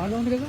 ఆలో ఉంది కదా?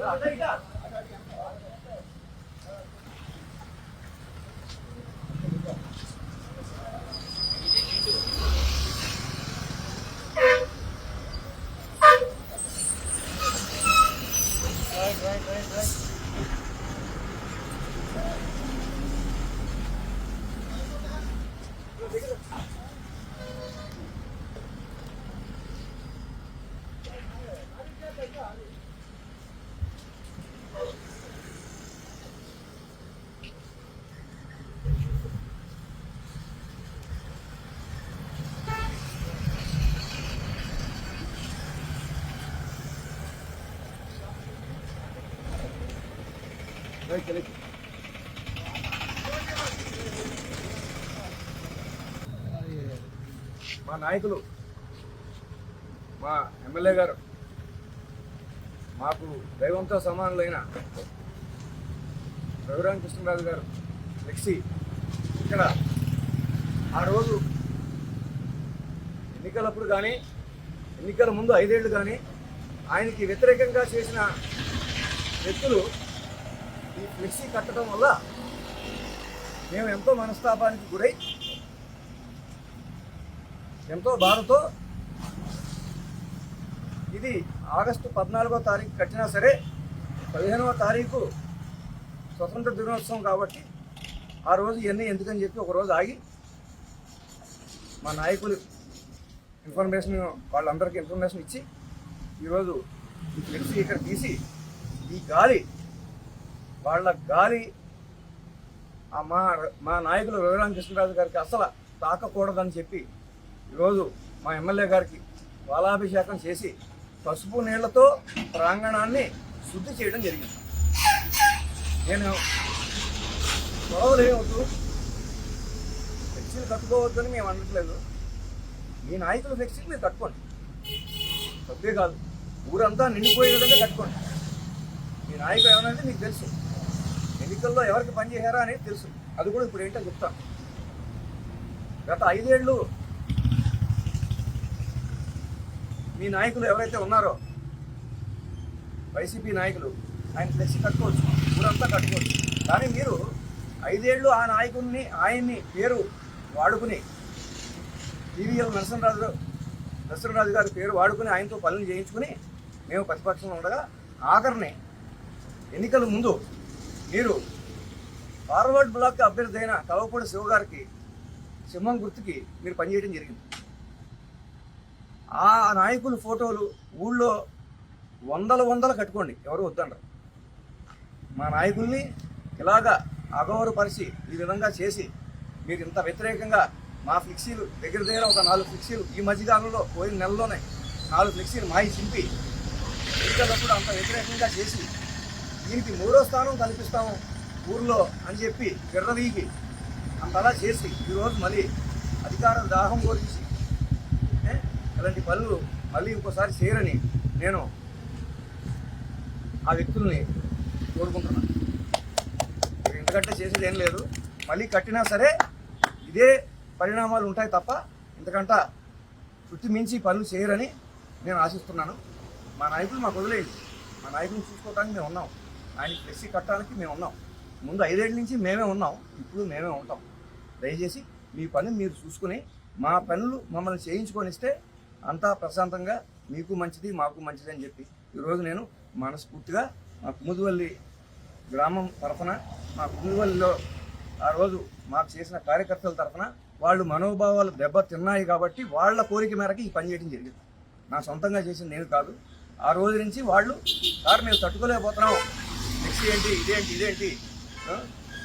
誰か! మా నాయకులు మా ఎమ్మెల్యే గారు మాకు దైవంతో సమానులైన రఘురామ కృష్ణరాజు గారు ఫ్లెక్సీ ఇక్కడ ఆ రోజు ఎన్నికలప్పుడు కానీ ఎన్నికల ముందు ఐదేళ్ళు కానీ ఆయనకి వ్యతిరేకంగా చేసిన వ్యక్తులు ఈ ఫ్లెక్సీ కట్టడం వల్ల మేము ఎంతో మనస్తాపానికి గురై ఎంతో బాధతో ఇది ఆగస్టు పద్నాలుగో తారీఖు కట్టినా సరే పదిహేనవ తారీఖు స్వతంత్ర దినోత్సవం కాబట్టి ఆ రోజు ఇవన్నీ ఎందుకని చెప్పి ఒకరోజు ఆగి మా నాయకులు ఇన్ఫర్మేషన్ వాళ్ళందరికీ ఇన్ఫర్మేషన్ ఇచ్చి ఈరోజు ఈ ఫ్లెక్సీ ఇక్కడ తీసి ఈ గాలి వాళ్ళ గాలి మా మా నాయకులు రఘురామ కృష్ణరాజు గారికి అసలు తాకకూడదని చెప్పి ఈరోజు మా ఎమ్మెల్యే గారికి బాలాభిషేకం చేసి పసుపు నీళ్ళతో ప్రాంగణాన్ని శుద్ధి చేయడం జరిగింది. నేను గొడవలు ఏమవుతూ ఫ్లెక్సీలు కట్టుకోవద్దని మేము అనట్లేదు. మీ నాయకులు ఫ్లెక్సీలు మీరు కట్టుకోండి. తప్పే కాదు. ఊరంతా నిండిపోయే విధంగా కట్టుకోండి. మీ నాయకులు ఏమనంటే మీకు తెలుసు. ఎన్నికల్లో ఎవరికి పనిచేశారా అనేది తెలుసు. అది కూడా ఇప్పుడు ఏంటో చెప్తాను గత ఐదేళ్ళు మీ నాయకులు ఎవరైతే ఉన్నారో వైసీపీ నాయకులు ఆయన ఫ్లెక్సీ కట్టుకోవచ్చు ఊరంతా కట్టుకోవచ్చు. కానీ మీరు ఐదేళ్ళు ఆ నాయకుడిని ఆయన్ని పేరు వాడుకుని టీవీఎల్ నరసింహరాజు నరసింహరాజు గారి పేరు వాడుకుని ఆయనతో పనులు చేయించుకుని మేము ప్రతిపక్షంలో ఉండగా ఆఖరిని ఎన్నికల ముందు మీరు ఫార్వర్డ్ బ్లాక్ అభ్యర్థి అయిన కలవపూడి శివ గారికి సింహం గుర్తుకి మీరు పనిచేయడం జరిగింది. ఆ నాయకుల ఫోటోలు ఊళ్ళో వందల వందలు కట్టుకోండి. ఎవరు వద్దనరు. మా నాయకుల్ని ఇలాగా అగౌరవపరిచి ఈ విధంగా చేసి మీరు ఇంత వ్యతిరేకంగా మా ఫ్లెక్సీలు దగ్గర దగ్గర ఒక నాలుగు ఫ్లెక్సీలు ఈ మధ్యకాలంలో పోయిన నెలలోనే నాలుగు ఫ్లెక్సీలు మాయి చింపి ఎన్నికలప్పుడు అంత వ్యతిరేకంగా చేసి దీనికి మూడో స్థానం కల్పిస్తాము ఊర్లో అని చెప్పి విర్రవీగి అంతలా చేసి ఈరోజు మళ్ళీ అధికార దాహం కోరించి అలాంటి పనులు మళ్ళీ ఇంకోసారి చేయరని నేను ఆ వ్యక్తుల్ని కోరుకుంటున్నాను. ఇక చేసేది ఏం లేదు. మళ్ళీ కట్టినా సరే ఇదే పరిణామాలు ఉంటాయి తప్ప ఇంతకంట శృతి మించి పనులు చేయరని నేను ఆశిస్తున్నాను. మా నాయకులు మాకు వదిలేయండి. మా నాయకులు చూసుకోవడానికి మేము ఉన్నాం. ఆయన ఫ్లెక్సీ కట్టడానికి మేము ఉన్నాం. ముందు ఐదేళ్ళ నుంచి మేమే ఉన్నాం. ఇప్పుడు మేమే ఉంటాం. దయచేసి మీ పని మీరు చూసుకుని మా పనులు మమ్మల్ని చేయించుకొని ఇస్తే అంతా ప్రశాంతంగా మీకు మంచిది మాకు మంచిది అని చెప్పి ఈరోజు నేను మనస్ఫూర్తిగా మా కుముదివల్లి గ్రామం తరఫున మా కుముదివల్లిలో ఆ రోజు మాకు చేసిన కార్యకర్తల తరఫున వాళ్ళు మనోభావాలు దెబ్బ తిన్నాయి కాబట్టి వాళ్ళ కోరిక మేరకు ఈ పని చేయడం జరిగింది. నా సొంతంగా చేసింది నేను కాదు. ఆ రోజు నుంచి వాళ్ళు సార్ మేము తట్టుకోలేకపోతున్నాం. మిక్సీ ఏంటి ఇదేంటి? ఇదేంటి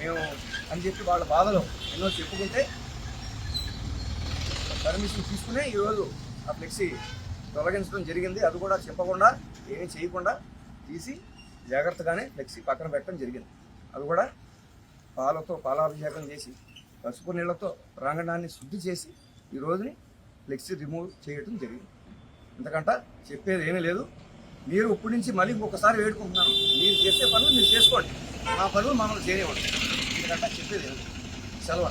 మేము అని చెప్పి వాళ్ళ బాధలు ఎన్నో చెప్పుకుంటే పర్మిషన్ తీసుకునే ఈరోజు ఆ ఫ్లెక్సీ తొలగించడం జరిగింది. అది కూడా చెప్పకుండా ఏమీ చేయకుండా తీసి జాగ్రత్తగానే ఫ్లెక్సీ పక్కన పెట్టడం జరిగింది. అది కూడా పాలతో పాలాభిషేకం చేసి పసుపు నీళ్ళతో ప్రాంగణాన్ని శుద్ధి చేసి ఈ రోజుని ఫ్లెక్సీ రిమూవ్ చేయడం జరిగింది. ఎందుకంటే చెప్పేది ఏమీ లేదు. మీరు ఇప్పటి నుంచి మళ్ళీ ఇంకొకసారి వేడుకుంటున్నాను మీరు చేసే పనులు మీరు చేసుకోండి. మా పనులు మమ్మల్ని చేయనివ్వండి. ఎందుకంటే చెప్పేది సెలవు.